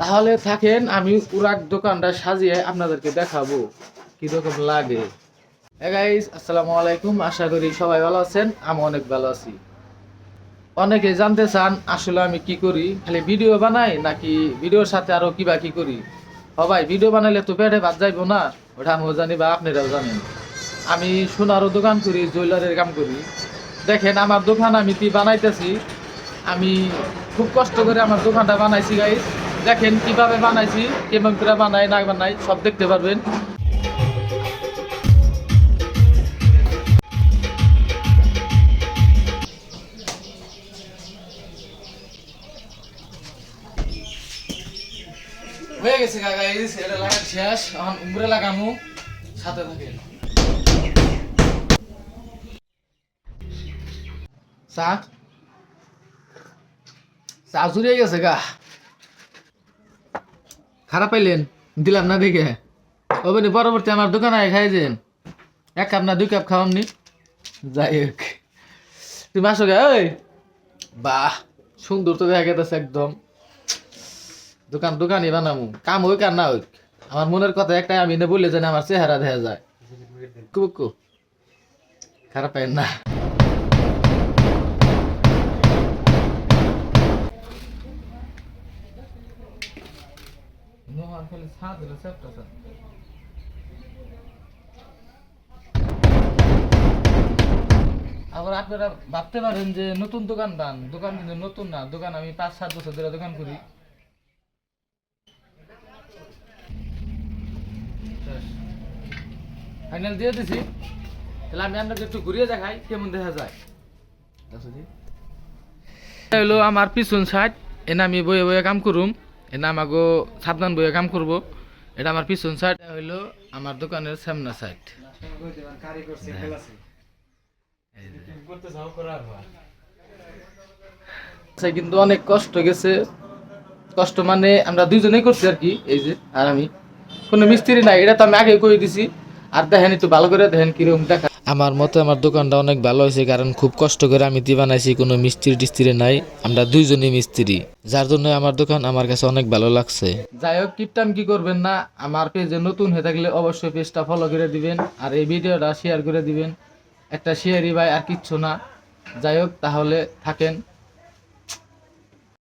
তাহলে থাকেন, আমি পুরাক দোকানটা সাজিয়ে আপনাদেরকে দেখাবো। কি রকম লাগে? গাইস আসসালামু আলাইকুম, আশা করি সবাই ভালো আছেন আমি অনেক ভালো আছি। অনেকে জানতে চান, আসলে আমি কি করি? খালি ভিডিও বানাই নাকি ভিডিওর সাথে আরও কি বা কি করি? সবাই ভিডিও বানাইলে তো পেটে ভাত যাইবো না, ওটা আমিও জানি বা আপনারাও জানেন। আমি সোনারও দোকান করি, জুয়েলারির কাম করি। দেখেন, আমার দোকান আমি কি বানাইতেছি? আমি খুব কষ্ট করে আমার দোকানটা বানাইছি গাইস দেখেন কীভাবে বানাইছি, কেমন করে বানাই না বানাই সব দেখতে পারবেন। হয়ে গেছে গাইস এটা লাগা শেষ। এখন উমরে লাগামু, সাথে থাকেন। চা চা গেছে গা। খারাপ পাইলেন? দিলাম না দেখে। ওবেনি পরবর্তী আমার দোকানে খাই যেন এক কাপ না, দুই কাপ খাওয়ামনি যাই হোক। তুমি আসো গে ওই বাহ, সুন্দর তো দেখা গেছে একদম। দোকান দোকানই বানামু। কাম হোক আর না হোক। আমার মনের কথা একটাই, আমি বললে জানি আমার চেহারা দেখা যায়। কুবুকু। খারাপ না। খালি ছাদ হলো চ্যাপ্টা ছাদ। আবার আপনারা ভাবতে পারেন যে নতুন দোকান বান দোকান কিন্তু নতুন না দোকান আমি পাঁচ সাত বছর ধরে দোকান করি। ফাইনাল দিয়ে দিছি। তাহলে আমি আপনাকে একটু ঘুরিয়ে দেখাই কেমন দেখা যায়। এটা হলো আমার পিছন সাইড এনে আমি বয়ে বয়ে কাম করুম। এনে আমাকে সাবধান বয়ে কাম করব। এটা আমার পিছন সাইড হইল আমার দোকানের সামনা সাইড আচ্ছা, কিন্তু অনেক কষ্ট গেছে। কষ্ট মানে আমরা দুইজনেই করছি আর কি এই যে আর আমি। কোনো মিস্ত্রি নাই এটা তো আমি আগে কই দিছি। আর দেখেন একটু ভালো করে দেখেন কীরকম দেখা আমার মতে আমার দোকানটা অনেক ভালো হয়েছে, কারণ খুব কষ্ট করে আমি দি বানাইছি, কোনো মিস্ত্রি টিস্ত্রি নাই, আমরা দুইজনই মিস্ত্রি। যার জন্য আমার দোকান আমার কাছে অনেক ভালো লাগছে। যাই হোক, কিপটাম কি করবেন না, আমার পেজে নতুন হয়ে থাকলে অবশ্যই পেজটা ফলো করে দিবেন, আর এই ভিডিওটা শেয়ার করে দিবেন। একটা শেয়ারই ভাই আর কিচ্ছু না। যাই হোক, তাহলে থাকেন।